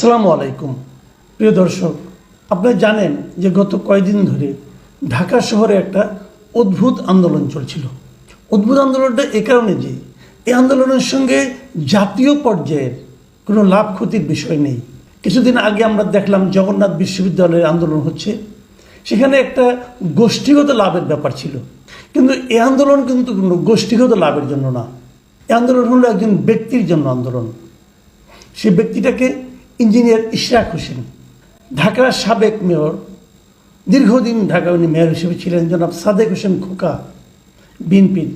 আসসালামু আলাইকুম। প্রিয় দর্শক, আপনারা জানেন যে গত কয়েকদিন ধরে ঢাকা শহরে একটা অদ্ভুত আন্দোলন চলছিল। অদ্ভুত আন্দোলনটা এ কারণে যে, এই আন্দোলনের সঙ্গে জাতীয় পর্যায়ের কোনো লাভ ক্ষতির বিষয় নেই। কিছুদিন আগে আমরা দেখলাম জগন্নাথ বিশ্ববিদ্যালয়ের আন্দোলন হচ্ছে। সেখানে একটা গোষ্ঠীগত লাভের ব্যাপার ছিল। কিন্তু এই আন্দোলন কিন্তু কোনো গোষ্ঠীগত লাভের জন্য না। এই আন্দোলন হলো একজন ব্যক্তির জন্য আন্দোলন। সে ব্যক্তিটাকে ইঞ্জিনিয়ার ইশরাক হোসেন, ঢাকার সাবেক মেয়র, দীর্ঘদিন ঢাকা উনি মেয়র হিসেবে ছিলেন জনাব সাদেক হোসেন খোকা, বিএনপির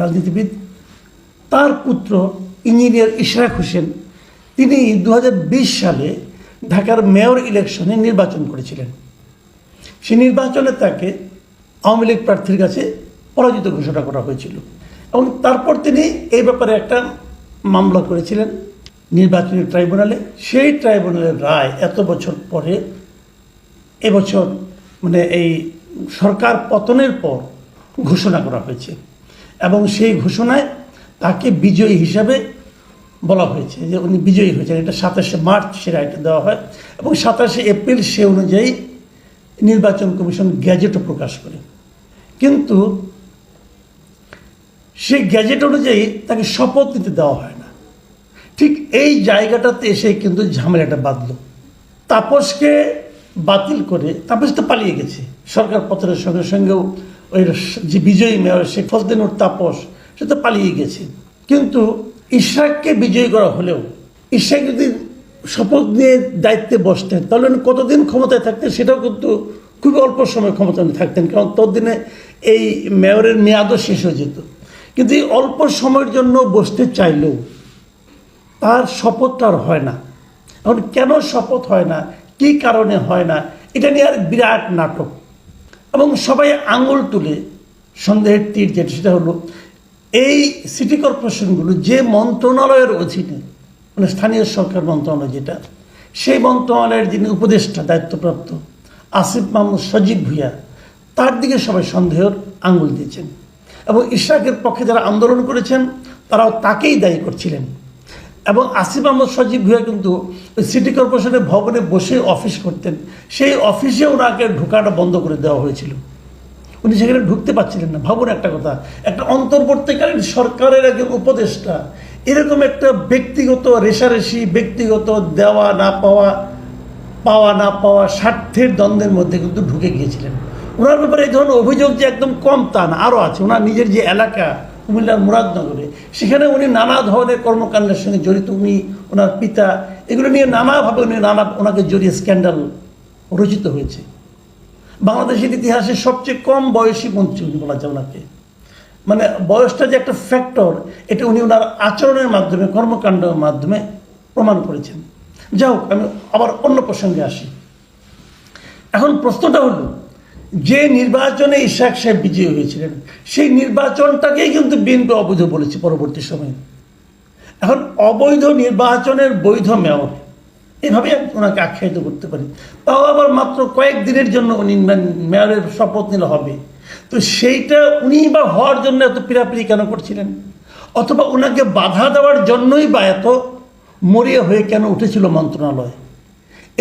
রাজনীতিবিদ। তার পুত্র ইঞ্জিনিয়ার ইশরাক হোসেন, তিনি দু হাজার বিশ সালে ঢাকার মেয়র ইলেকশনে নির্বাচন করেছিলেন। সে নির্বাচনে তাকে আওয়ামী লীগ প্রার্থীর কাছে পরাজিত ঘোষণা করা হয়েছিল এবং তারপর তিনি এই ব্যাপারে একটা মামলা করেছিলেন। নির্বাচনী ট্রাইব্যুনালে, সেই ট্রাইব্যুনালের রায় এত বছর পরে, এবছর মানে এই সরকার পতনের পর ঘোষণা করা হয়েছে। এবং সেই ঘোষণায় তাকে বিজয়ী হিসাবে বলা হয়েছে, যে উনি বিজয়ী হয়েছেন। এটা সাতাশে মার্চ সে রায়টা দেওয়া হয় এবং সাতাশে এপ্রিল সে অনুযায়ী নির্বাচন কমিশন গ্যাজেটও প্রকাশ করে। কিন্তু সেই গ্যাজেট অনুযায়ী তাকে শপথ নিতে দেওয়া হয়। ঠিক এই জায়গাটাতে এসে কিন্তু ঝামেলাটা বাঁধল। তাপসকে বাতিল করে তাপস তো পালিয়ে গেছে। সরকার পত্রের সঙ্গে সঙ্গেও ওই যে বিজয়ী মেয়র শেখ ফজদিনুর তাপস, সে তো পালিয়ে গেছে। কিন্তু ইশরাককে বিজয়ী করা হলেও ইশরাক যদি শপথ নিয়ে দায়িত্বে বসতেন, তাহলে উনি কতদিন ক্ষমতায় থাকতেন সেটাও কিন্তু খুবই অল্প সময় ক্ষমতা উনি থাকতেন, কারণ ততদিনে এই মেয়রের মেয়াদও শেষ হয়ে যেত। কিন্তু এই অল্প সময়ের জন্য বসতে চাইলেও তার শপথটা আর হয় না। এখন কেন শপথ হয় না? কী কারণে হয় না? এটা নিয়ে আর বিরাট নাটক। এবং সবাই আঙুল তুলে সন্দেহের তীর যেটা, সেটা হলো এই সিটি কর্পোরেশনগুলো যে মন্ত্রণালয়ের অধীনে মানে স্থানীয় সরকার মন্ত্রণালয় যেটা, সেই মন্ত্রণালয়ের যিনি উপদেষ্টা, দায়িত্বপ্রাপ্ত আসিফ মাহমুদ সজীব ভুইয়া, তার দিকে সবাই সন্দেহের আঙুল দিয়েছেন। এবং ইশরাকের পক্ষে যারা আন্দোলন করেছেন, তারাও তাকেই দায়ী করছিলেন। এবং আসিফ আহমদ সজীব ভুয়া কিন্তু সিটি কর্পোরেশনের ভবনে বসে অফিস করতেন। সেই অফিসে ওনাকে ঢোকাটা বন্ধ করে দেওয়া হয়েছিল। উনি সেখানে ঢুকতে পারছিলেন না। ভাবুন একটা কথা, একটা অন্তর্বর্তীকালীন সরকারের একজন উপদেষ্টা, এরকম একটা ব্যক্তিগত রেশারেশি, ব্যক্তিগত দেওয়া না পাওয়া পাওয়া না পাওয়া স্বার্থের দ্বন্দ্বের মধ্যে কিন্তু ঢুকে গিয়েছিলেন। ওনার ব্যাপারে এই ধরনের অভিযোগ যে একদম কম তা না, আরও আছে। ওনার নিজের যে এলাকা কুমিল্লার মুরাদনগরে। সেখানে উনি নানা ধরনের কর্মকাণ্ডের সঙ্গে জড়িত। উনি ওনার পিতা, এগুলো নিয়ে নানাভাবে উনি নানা, ওনাকে জড়িয়ে স্ক্যান্ডাল রচিত হয়েছে। বাংলাদেশের ইতিহাসে সবচেয়ে কম বয়সী মন্ত্রী উনি বলা যায় ওনাকে। মানে বয়সটা যে একটা ফ্যাক্টর, এটা উনি ওনার আচরণের মাধ্যমে, কর্মকাণ্ডের মাধ্যমে প্রমাণ করেছেন। যাই হোক, আমি আবার অন্য প্রসঙ্গে আসি। এখন প্রশ্নটা হলো যে নির্বাচনে ইশাক সাহেব বিজয়ী হয়েছিলেন, সেই নির্বাচনটাকেই কিন্তু বিএনপি অবৈধ বলেছে পরবর্তী সময়ে। এখন অবৈধ নির্বাচনের বৈধ মেয়র এভাবে ওনাকে আখ্যায়িত করতে পারি। তাও আবার মাত্র কয়েক দিনের জন্য উনি মেয়রের শপথ নিলে হবে। তো সেইটা উনি বা হওয়ার জন্য এত পিড়াপিড়ি কেন করছিলেন? অথবা ওনাকে বাধা দেওয়ার জন্যই বা এত মরিয়া হয়ে কেন উঠেছিল মন্ত্রণালয়?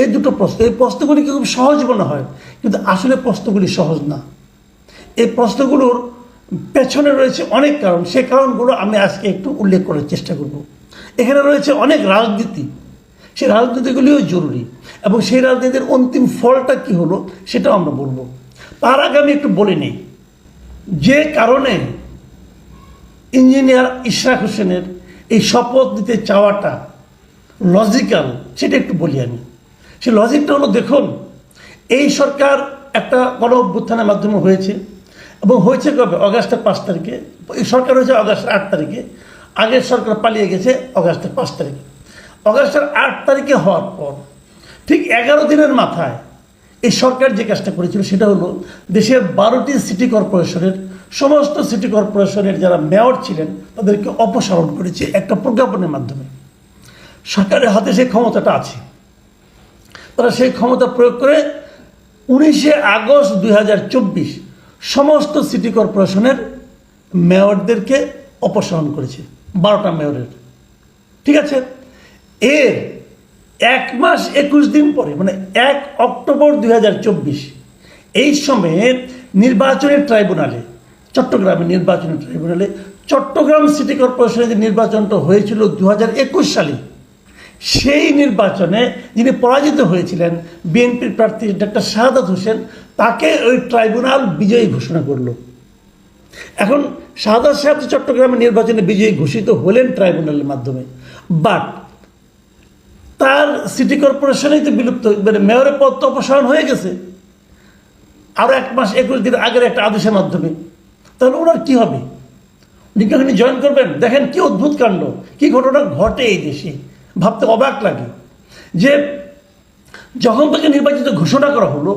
এই দুটো প্রশ্ন, এই প্রশ্নগুলি কি খুব সহজ মনে হয়? কিন্তু আসলে প্রশ্নগুলি সহজ না। এই প্রশ্নগুলোর পেছনে রয়েছে অনেক কারণ, সে কারণগুলো আমি আজকে একটু উল্লেখ করার চেষ্টা করব। এখানে রয়েছে অনেক রাজনীতি। সেই রাজনীতিগুলিও জরুরি এবং সেই রাজনীতির অন্তিম ফলটা কি হলো সেটাও আমরা বলব। তার আগে আমি একটু বলে নিই, যে কারণে ইঞ্জিনিয়ার ইশরাক হোসেনের এই শপথ দিতে চাওয়াটা লজিক্যাল সেটা একটু বলি আমি। সে লজিকটা হলো, দেখুন, এই সরকার একটা গণ অভ্যুত্থানের মাধ্যমে হয়েছে, এবং হয়েছে কবে? অগাস্টের পাঁচ তারিখে। এই সরকার হয়েছে অগাস্টের আট তারিখে। আগের সরকার পালিয়ে গেছে অগাস্টের পাঁচ তারিখে। অগাস্টের আট তারিখে হওয়ার পর, ঠিক এগারো দিনের মাথায় এই সরকার যে কাজটা করেছিল, সেটা হলো দেশের বারোটি সিটি কর্পোরেশনের, সমস্ত সিটি কর্পোরেশনের যারা মেয়র ছিলেন, তাদেরকে অপসারণ করেছে একটা প্রজ্ঞাপনের মাধ্যমে। সরকারের হাতে সেই ক্ষমতাটা আছে। তারা সেই ক্ষমতা প্রয়োগ করে উনিশে আগস্ট দুই হাজার চব্বিশ সমস্ত সিটি কর্পোরেশনের মেয়রদেরকে অপসারণ করেছে, বারোটা মেয়রের। ঠিক আছে? এর এক মাস একুশ দিন পরে মানে এক অক্টোবর দুই হাজার চব্বিশ, এই সময়ে নির্বাচনী ট্রাইব্যুনালে চট্টগ্রামের নির্বাচনী ট্রাইব্যুনালে, চট্টগ্রাম সিটি কর্পোরেশনের যে নির্বাচনটা হয়েছিল দু হাজার একুশ সালে সেই নির্বাচনে যিনি পরাজিত হয়েছিলেন, বিএনপির প্রার্থী ডাক্তার শাহাদাত হোসেন, তাকে ওই ট্রাইব্যুনাল বিজয়ী ঘোষণা করল। এখন শাহাদাত সাহেব তো চট্টগ্রামের নির্বাচনে বিজয়ী ঘোষিত হলেন ট্রাইব্যুনালের মাধ্যমে। বাট তার সিটি কর্পোরেশনেই তো বিলুপ্ত মানে মেয়রের পদ তো অপসারণ হয়ে গেছে। আরও এক মাস, একুশ দিন আগের একটা আদেশের মাধ্যমে। তাহলে ওনার কী হবে? উনি জয়েন করবেন? দেখেন কি অদ্ভুত কাণ্ড। কি ঘটনা ঘটে এই দেশে? ভাবতে অবাক লাগে যে যখন তাকে নির্বাচিত ঘোষণা করা হলো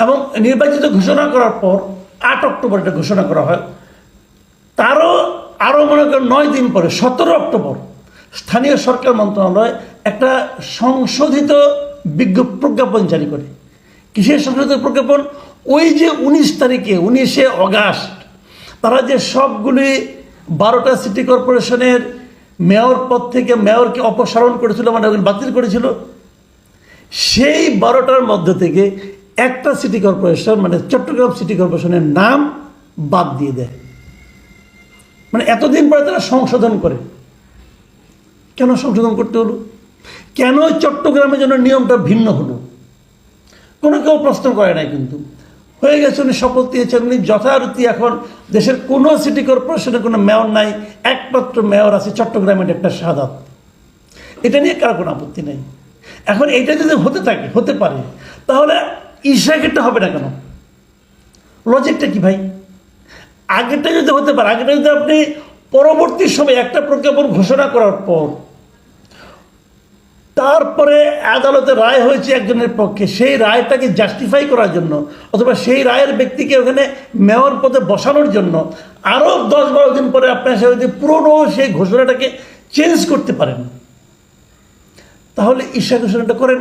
এবং নির্বাচিত ঘোষণা করার পর আট অক্টোবর এটা ঘোষণা করা হয়, তারও আরও মনে করেন নয় দিন পরে, সতেরো অক্টোবর, স্থানীয় সরকার মন্ত্রণালয় একটা সংশোধিত বিজ্ঞ প্রজ্ঞাপন জারি করে। কিসের সংশোধিত প্রজ্ঞাপন? ওই যে উনিশ তারিখে, উনিশে অগাস্ট, তারা যে সবগুলি বারোটা সিটি কর্পোরেশনের মেয়র পদ থেকে মেয়রকে অপসারণ করেছিল মানে বাতিল করেছিল। সেই বারোটার মধ্যে থেকে একটা সিটি কর্পোরেশন মানে চট্টগ্রাম সিটি কর্পোরেশনের নাম বাদ দিয়ে দেয়। মানে এতদিন পরে তারা সংশোধন করে। কেন সংশোধন করতে হলো? কেন চট্টগ্রামের জন্য নিয়মটা ভিন্ন হলো? কোনো কেউ প্রশ্ন করে নাই কিন্তু। হয়ে গেছে উনি শপথ দিয়েছেন, উনি যথারীতি এখন দেশের কোনো সিটি কর্পোরেশনের কোনো মেয়র নাই, একমাত্র মেয়র আছে চট্টগ্রামের একটা সাদাত। এটা নিয়ে কারও কোনো আপত্তি নেই। এখন এটা যদি হতে থাকে, হতে পারে, তাহলে ইশাকেরটা হবে না কেন? লজিকটা কি ভাই? আগেরটা যদি হতে পারে আগেটা যদি আপনি পরবর্তী সময় একটা প্রজ্ঞাপন ঘোষণা করার পর তারপরে আদালতে রায় হয়েছে একজনের পক্ষে। সেই রায়টাকে জাস্টিফাই করার জন্য অথবা সেই রায়ের ব্যক্তিকে ওখানে মেয়র পদে বসানোর জন্য আরও দশ বারো দিন পরে আপনার সে যদি পুরনো সেই ঘোষণাটাকে চেঞ্জ করতে পারেন। তাহলে ঈশা ঘোষণাটা করেন,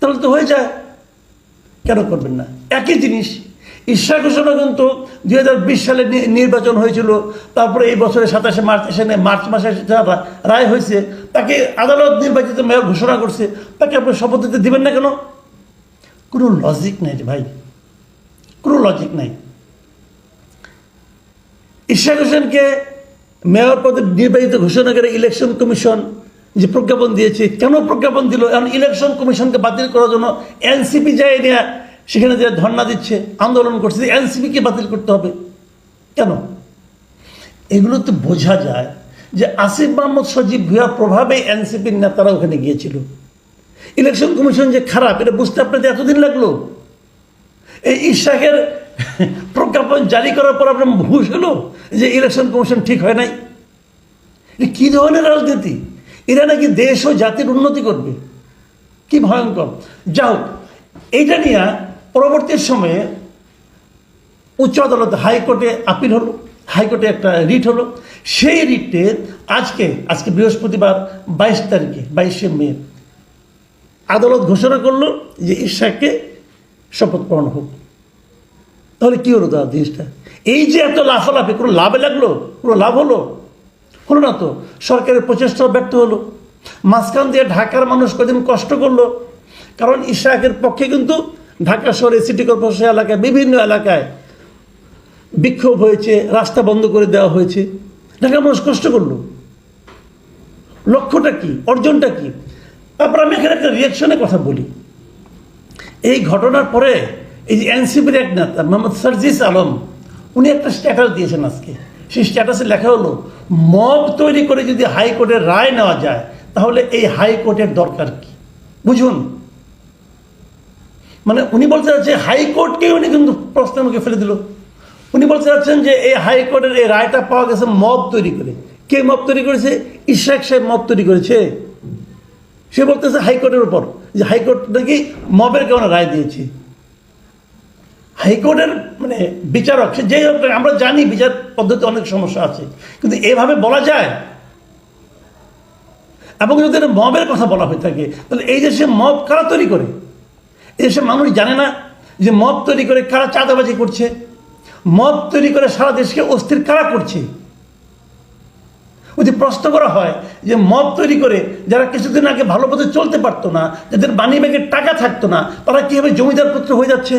তাহলে তো হয়ে যায়। কেন করবেন না? একই জিনিস। ঈশা ঘোষণা কিন্তু দুই হাজার বিশ সালে নির্বাচন হয়েছিল, তারপরে এই বছরের সাতাশে মার্চ এসে মার্চ মাসে রায় হয়েছে। তাকে আদালত নির্বাচিত মেয়র ঘোষণা করছে। তাকে আপনি শপথ দিতে দিবেন না কেন? কোনো লজিক নেই ভাই। কোনো লজিক নাই। ইশাক হোসেনকে মেয়র পদে নির্বাচিত ঘোষণা করে ইলেকশন কমিশন যে প্রজ্ঞাপন দিয়েছে, কেন প্রজ্ঞাপন দিল? এখন ইলেকশন কমিশনকে বাতিল করার জন্য এনসিপি যায় নিয়ে সেখানে যে ধর্ণা দিচ্ছে, আন্দোলন করছে এনসিপিকে বাতিল করতে হবে। কেন? এগুলো তো বোঝা যায় যে আসিফ মাহমুদ সজীব ভুয়া প্রভাবে এনসিপির নেতারা ওখানে গিয়েছিল। ইলেকশন কমিশন যে খারাপ, এটা বুঝতে আপনাদের এতদিন লাগল? এই ইশাকের প্রজ্ঞাপন জারি করার পর আপনার ভুষ হলো যে ইলেকশন কমিশন ঠিক হয় নাই? কী ধরনের রাজনীতি? এরা নাকি দেশ ও জাতির উন্নতি করবে। কি ভয়ঙ্কর। যাও এইটা নিয়ে পরবর্তী সময়ে উচ্চ আদালতে হাইকোর্টে আপিল হলো, হাইকোর্টে একটা রিট হলো। সেই রিটে আজকে আজকে বৃহস্পতিবার বাইশ তারিখে, বাইশে মে, আদালত ঘোষণা করল যে ঈশাকে শপথ পূরণ হোক। তাহলে কী হলো দাদা জিনিসটা? এই যে এত লাফালাফি, কোনো লাভে লাগল? কোনো লাভ হলো? হলো না তো। সরকারের প্রচেষ্টাও ব্যর্থ হলো। মাঝখান দিয়ে ঢাকার মানুষ কদিন কষ্ট করল। কারণ ইশাকের পক্ষে কিন্তু ঢাকা শহরে সিটি কর্পোরেশন এলাকায়, বিভিন্ন এলাকায় বিক্ষোভ হয়েছে, রাস্তা বন্ধ করে দেওয়া হয়েছে। ঢাকার মানুষ কষ্ট করল। লক্ষ্যটা কি? অর্জনটা কি? তারপর আমি এখানে একটা রিয়াকশনের কথা বলি। এই ঘটনার পরে এই যে এনসিপির এক নেতা, মোহাম্মদ সার্জিস আলম, উনি একটা স্ট্যাটাস দিয়েছেন আজকে। সেই স্ট্যাটাসে লেখা হলো, মব তৈরি করে যদি হাইকোর্টের রায় নেওয়া যায়, তাহলে এই হাইকোর্টের দরকার কি? বুঝুন। মানে উনি বলতে চাচ্ছেন হাইকোর্টকে উনি কিন্তু প্রশ্নের মুখে ফেলে দিল। উনি বলতে চাচ্ছেন যে এই হাইকোর্টের এই রায়টা পাওয়া গেছে মব তৈরি করে। কে মব তৈরি করেছে? ইশাক সাহেব মব তৈরি করেছে। সে বলতেছে হাইকোর্টের উপর। যে হাইকোর্ট নাকি মবের কারণে রায় দিয়েছে? হাইকোর্টের মানে বিচারক, সে হোক, আমরা জানি বিচার পদ্ধতি অনেক সমস্যা আছে। কিন্তু এভাবে বলা যায়? এবং যদি মবের কথা বলা হয়ে থাকে, তাহলে এই দেশে মব কারা তৈরি করে? দেশে মানুষ জানে না যে মদ তৈরি করে কারা চাঁদাবাজি করছে? মদ তৈরি করে সারা দেশকে অস্থির কারা করছে? যদি প্রশ্ন করা হয় যে মদ তৈরি করে যারা কিছুদিন আগে ভালো পথে চলতে পারতো না, যাদের বাণী ব্যাগের টাকা থাকতো না, তারা কীভাবে জমিদার পুত্র হয়ে যাচ্ছে?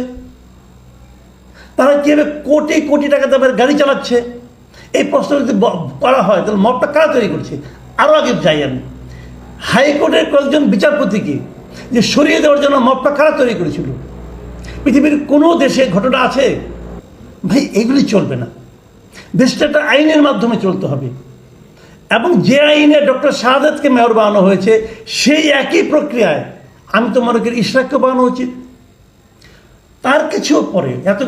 তারা কীভাবে কোটি কোটি টাকা দামের গাড়ি চালাচ্ছে? এই প্রশ্ন যদি করা হয়, তাহলে মদটা কারা তৈরি করছে? আরও আগে যাই আমি। হাইকোর্টের কয়েকজন বিচারপতিকে যে সরিয়ে দেওয়ার জন্য মদটা কারা তৈরি করেছিল? পৃথিবীর কোনো দেশে ঘটনা আছে? ভাই, এগুলি চলবে না। দেশটা একটা আইনের মাধ্যমে চলতে হবে। এবং যে আইনে ডক্টর শাহাদাতকে মেয়র বানানো হয়েছে, সেই একই প্রক্রিয়ায় আমি তো মনে করি ইশরাককে বানানো উচিত। তার কিছু পরে, এত